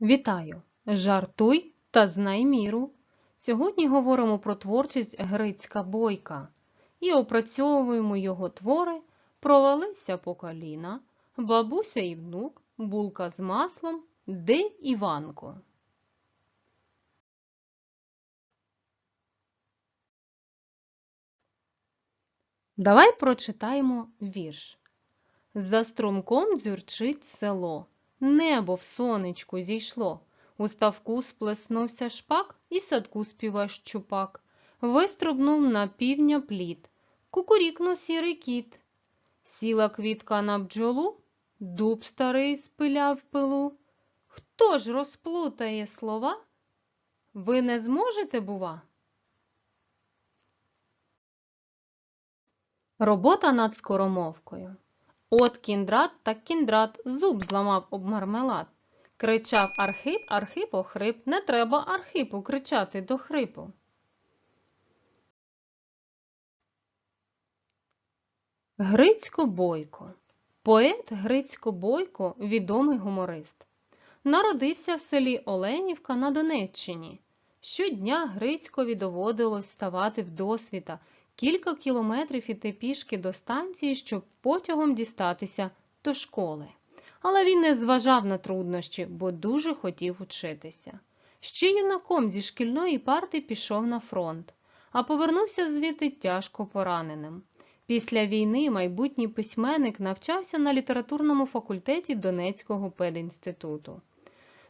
Вітаю! Жартуй та знай міру. Сьогодні говоримо про творчість Грицька Бойка і опрацьовуємо його твори Провалися по коліна, Бабуся і внук, Булка з маслом, Де Іванко. Давай прочитаємо вірш. За струмком дзюрчить село, небо в сонечку зійшло. У ставку сплеснувся шпак і садку співа щупак. Вистрибнув на півня плід, кукурікнув сірий кіт. Сіла квітка на бджолу, дуб старий спиляв пилу. Хто ж розплутає слова? Ви не зможете, бува? Робота над скоромовкою. От кіндрат так кіндрат зуб зламав об мармелад. Кричав Архип, Архип охрип, не треба Архипу кричати до хрипу. Грицько Бойко. Поет Грицько Бойко – відомий гуморист. Народився в селі Оленівка на Донеччині. Щодня Грицькові доводилось ставати в досвіта, кілька кілометрів іти пішки до станції, щоб потягом дістатися до школи. Але він не зважав на труднощі, бо дуже хотів учитися. Ще юнаком зі шкільної парти пішов на фронт, а повернувся звідти тяжко пораненим. Після війни майбутній письменник навчався на літературному факультеті Донецького педінституту.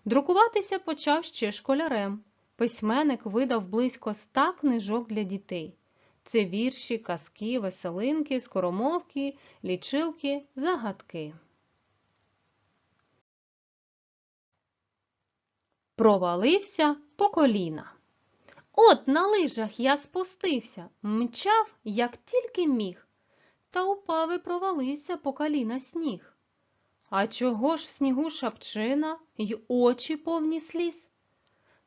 Друкуватися почав ще школярем. Письменник видав близько ста книжок для дітей. Це вірші, казки, веселинки, скоромовки, лічилки, загадки. Провалився по коліна. От на лижах я спустився, мчав, як тільки міг, та упав і провалився по коліна сніг. А чого ж в снігу шапчина й очі повні сліз?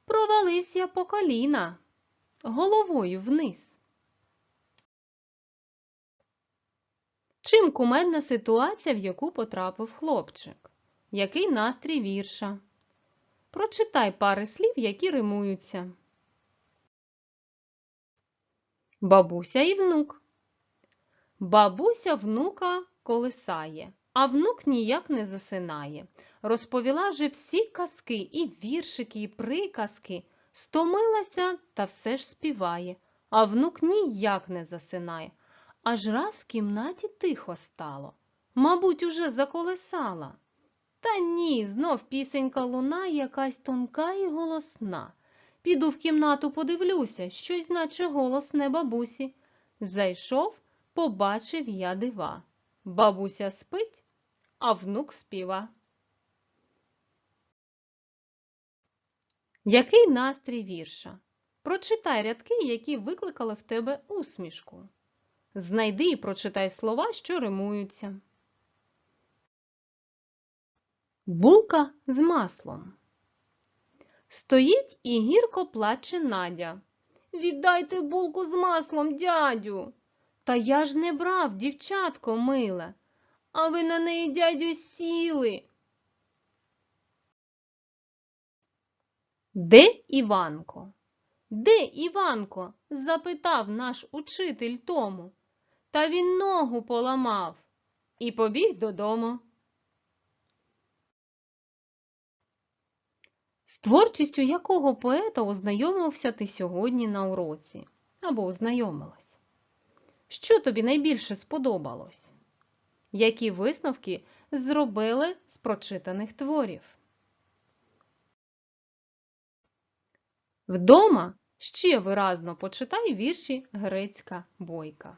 Провалився по коліна, головою вниз. Чим кумедна ситуація, в яку потрапив хлопчик? Який настрій вірша? Прочитай пари слів, які римуються. Бабуся і внук. Бабуся внука колисає, а внук ніяк не засинає. Розповіла же всі казки, і віршики, і приказки. Стомилася та все ж співає, а внук ніяк не засинає. Аж раз в кімнаті тихо стало. Мабуть, уже заколисала. Та ні, знов пісенька луна якась тонка і голосна. Піду в кімнату подивлюся, щось наче голос не бабусі. Зайшов, побачив я дива. Бабуся спить, а внук співа. Який настрій вірша? Прочитай рядки, які викликали в тебе усмішку. Знайди і прочитай слова, що римуються. Булка з маслом. Стоїть і гірко плаче Надя. Віддайте булку з маслом, дядю. Та я ж не брав, дівчатко миле, а ви на неї, дядю, сіли. Де Іванко? Де Іванко? запитав наш учитель тому. Та він ногу поламав і побіг додому. З творчістю якого поета ознайомився ти сьогодні на уроці або ознайомилась? Що тобі найбільше сподобалось? Які висновки зробили з прочитаних творів? Вдома ще виразно почитай вірші Грецька Бойка.